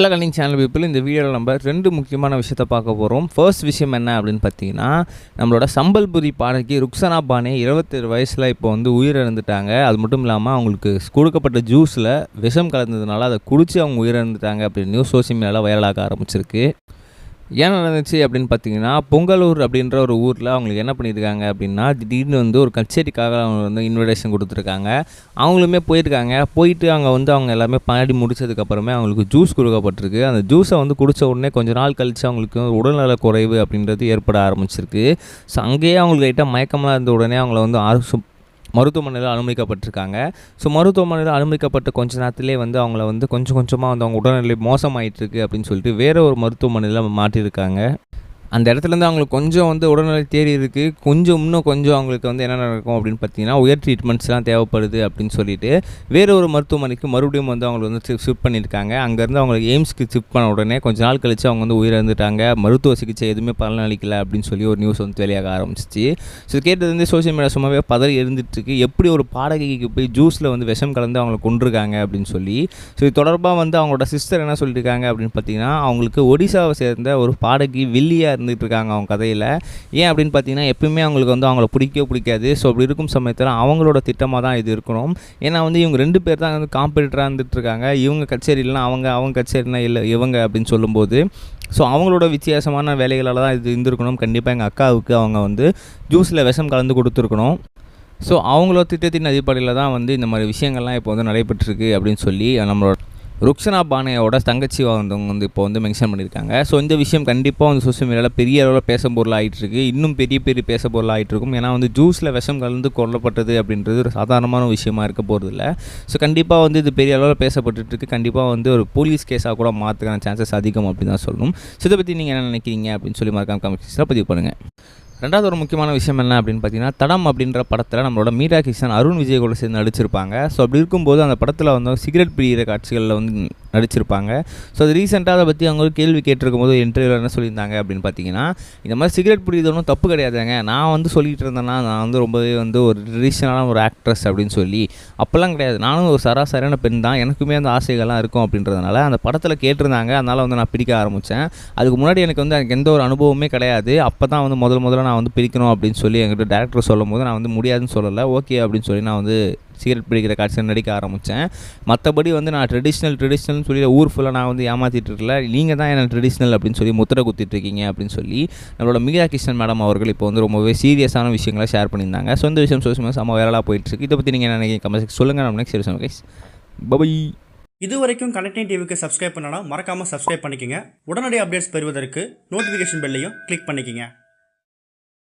Hello கலிங் channel people இந்த வீடியோவில் நம்ம ரெண்டு முக்கியமான விஷயத்த பார்க்க போகிறோம் ஃபர்ஸ்ட் விஷயம் என்ன அப்படின்னு பார்த்தீங்கன்னா நம்மளோட சம்பல்புரி பாடகி ருக்ஸனா பானே இருபத்தேழு வயசில் இப்போ வந்து உயிரிழந்துட்டாங்க. அது மட்டும் இல்லாமல் அவங்களுக்கு கொடுக்கப்பட்ட ஜூஸில் விஷம் கலந்ததுனால அதை குடித்து அவங்க உயிரிழந்துட்டாங்க அப்படின்னு நியூஸ் சோசியல் மீடியாவில் வைரலாக ஆரம்பிச்சிருக்கு. ஏன் நடந்துச்சு அப்படின்னு பார்த்தீங்கன்னா பொங்கலூர் அப்படின்ற ஒரு ஊரில் அவங்களுக்கு என்ன பண்ணியிருக்காங்க அப்படின்னா திடீர்னு வந்து ஒரு கச்சேரிக்காக அவங்க வந்து இன்விடேஷன் கொடுத்துருக்காங்க. அவங்களுமே போயிருக்காங்க. போயிட்டு அங்கே வந்து அவங்க எல்லாமே பாடி முடிச்சதுக்கப்புறமே அவங்களுக்கு ஜூஸ் கொடுக்கப்பட்டிருக்கு. அந்த ஜூஸை வந்து குடித்த உடனே கொஞ்ச நாள் கழித்து அவங்களுக்கு உடல்நல குறைவு அப்படின்றது ஏற்பட ஆரம்பிச்சிருக்கு. ஸோ அங்கேயே அவங்களுக்கு லைட்டாக மயக்கமாக இருந்த உடனே அவங்கள வந்து அரசு மருத்துவமனையில் அனுமதிக்கப்பட்டிருக்காங்க. ஸோ மருத்துவமனையில் அனுமதிக்கப்பட்ட கொஞ்ச நேரத்திலே வந்து அவங்கள வந்து கொஞ்சம் கொஞ்சமாக வந்து அவங்க உடல்நிலை மோசமாயிட்டுருக்கு அப்படின்னு சொல்லிட்டு வேறு ஒரு மருத்துவமனையில் மாட்டியிருக்காங்க அந்த இடத்துலேருந்து அவங்களுக்கு கொஞ்சம் வந்து உடல்நிலை தேறி இருக்குது கொஞ்சம் இன்னும் கொஞ்சம் அவங்களுக்கு வந்து என்ன நடக்கும் அப்படின்னு பார்த்தீங்கன்னா உயர் ட்ரீட்மெண்ட்ஸ்லாம் தேவைப்படுது அப்படின்னு சொல்லிட்டு வேற ஒரு மருத்துவமனைக்கு மறுபடியும் வந்து அவங்களை வந்து ஷிஃப்ட் பண்ணியிருக்காங்க. அங்கேருந்து அவங்களுக்கு எய்ம்ஸ்க்கு ஷிஃப்ட் பண்ண உடனே கொஞ்ச நாள் கழிச்சு அவங்க வந்து உயிரிழந்துட்டாங்க. மருத்துவ சிகிச்சை எதுவுமே பலனளிக்கல அப்படின்னு சொல்லி ஒரு நியூஸ் வந்து வெளியாக ஆரம்பிச்சிச்சு. ஸோ கேட்டது வந்து சோஷியல் மீடியா சும்மாவே பதறி இருந்துட்டுருக்கு எப்படி ஒரு பாடகிக்கு போய் ஜூஸில் வந்து விஷம் கலந்து அவங்களை கொண்டிருக்காங்க அப்படின்னு சொல்லி. ஸோ இது தொடர்பாக வந்து அவங்களோட சிஸ்டர் என்ன சொல்லியிருக்காங்க அப்படின்னு பார்த்தீங்கன்னா அவங்களுக்கு ஒடிசாவை சேர்ந்த ஒரு பாடகி வில்லியாக இருந்துகிட்டு இருக்காங்க அவங்க கதையில். ஏன் அப்படின்னு பார்த்தீங்கன்னா எப்பயுமே அவங்களுக்கு வந்து அவங்கள பிடிக்கவே பிடிக்காது. ஸோ அப்படி இருக்கும் சமயத்தில் அவங்களோட திட்டமாக தான் இது இருக்கணும். ஏன்னா வந்து இவங்க ரெண்டு பேர் தான் வந்து காம்படிட்டராக இருந்துட்டு இருக்காங்க இவங்க கச்சேரிலாம் அவங்க அவங்க கச்சேரிலாம் இல்லை இவங்க அப்படின்னு சொல்லும்போது. ஸோ அவங்களோட வித்தியாசமான வேலைகளால் தான் இது இருந்திருக்கணும். கண்டிப்பாக எங்கள் அக்காவுக்கு அவங்க வந்து ஜூஸில் விஷம் கலந்து கொடுத்துருக்கணும். ஸோ அவங்களோட திட்டத்தின் அடிப்படையில் தான் வந்து இந்த மாதிரி விஷயங்கள்லாம் இப்போ வந்து நடைபெற்றிருக்கு அப்படின்னு சொல்லி நம்மளோட ருக்ஷனா பானையோட தங்கச்சி வந்தவங்க வந்து இப்போ வந்து மென்ஷன் பண்ணியிருக்காங்க. ஸோ இந்த விஷயம் கண்டிப்பாக வந்து சோஷியல் மீடியாவில் பெரிய அளவில் பேச பொருள் ஆகிட்டுருக்கு இன்னும் பெரிய பெரிய பேச பொருள் ஆகிட்டு இருக்கும். ஏன்னா வந்து ஜூஸில் விஷம் கலந்து கொல்லப்பட்டது அப்படின்றது ஒரு சாதாரணமான விஷயமா இருக்க போகிறது இல்லை ஸோ கண்டிப்பாக வந்து இது பெரிய அளவில் பேசப்பட்டுருக்கு கண்டிப்பாக வந்து ஒரு போலீஸ் கேஸாக கூட மாற்றுக்கான சான்சஸ் அதிகம் அப்படின்னு தான் சொல்லணும். ஸோ இதை பற்றி நீங்கள் என்ன நினைக்கிறீங்க அப்படின்னு சொல்லி மறக்காம கமெண்ட்ஸில் பதிவு பண்ணுங்கள் ரெண்டாவது ஒரு முக்கியமான விஷயம் என்ன அப்படின்னு பார்த்தீங்கன்னா தடம் அப்படின்ற படத்தில் நம்மளோட மீரா கிஷன் அருண் விஜய் கூட சேர்ந்து நடிச்சிருப்பாங்க. ஸோ அப்படி இருக்கும்போது அந்த படத்தில் வந்து சிகரெட் பிரிகிற காட்சிகளில் வந்து நடிச்சிருப்பாங்க. ஸோ அது ரீசெண்டாக அதை பற்றி அவங்க ஒரு கேள்வி கேட்டிருக்கும் போது இன்டர்வியூவில் என்ன சொல்லியிருந்தாங்க அப்படின்னு பார்த்தீங்கன்னா இந்த மாதிரி சிகரெட் பிடிக்கிறது ஒன்றும் தப்பு கிடையாதுங்க. நான் வந்து சொல்லிட்டு இருந்தேன்னா நான் வந்து ரொம்பவே வந்து ஒரு ட்ரெடிஷ்னலான ஒரு ஆக்ட்ரஸ் அப்படின்னு சொல்லி அப்போல்லாம் கிடையாது. நானும் ஒரு சராசரியான பெண் தான். எனக்குமே அந்த ஆசைகள்லாம் இருக்கும் அப்படின்றதுனால அந்த படத்தில் கேட்டிருந்தாங்க. அதனால் வந்து நான் பிடிக்க ஆரம்பித்தேன் அதுக்கு முன்னாடி எனக்கு வந்து எனக்கு எந்த ஒரு அனுபவமே கிடையாது. அப்போ தான் வந்து முதல் முதல்ல நான் வந்து பிரிக்கணும் அப்படின்னு சொல்லி என்கிட்ட டேரக்டர் சொல்லும் போது நான் வந்து முடியாதுன்னு சொல்லலை. ஓகே அப்படின்னு சொல்லி நான் வந்து சிகரெட் பிடிக்கிற காட்சியில் நடிக்க ஆரம்பித்தேன் மற்றபடி வந்து நான் ட்ரெடிஷ்னல் ட்ரெடிஷ்னல்னு சொல்லி ஊர் ஃபுல்லாக நான் வந்து ஏமாற்றிட்டு இருக்கல. நீங்கள் தான் என்ன ட்ரெடிஷ்னல் அப்படின்னு சொல்லி முத்திரை குத்திட்டுருக்கீங்க அப்படின்னு சொல்லி நம்மளோட மீரா கிருஷ்ணன் மேடம் அவர்கள் இப்போ வந்து ரொம்பவே சீரியஸான விஷயங்களை ஷேர் பண்ணியிருந்தாங்க. ஸோ இந்த விஷயம் சோசியல் செம்ம வைரலாக போயிட்டுருக்கு இதை பற்றி நீங்கள் என்ன நினைக்கிறீங்க? கமெண்ட் சொல்லுங்கள் நம்ம நெக்ஸ்ட் விஷயம் கைஸ் பபை இது வரைக்கும் கனெக்டிங் டிவிக்கு சப்ஸ்கிரைப் பண்ணனா மறக்காமல் சப்ஸ்கிரைப் பண்ணிக்கோங்க. உடனடி அப்டேட்ஸ் பெறுவதற்கு நோட்டிஃபிகேஷன் பெல்லையும் கிளிக் பண்ணிக்கோங்க.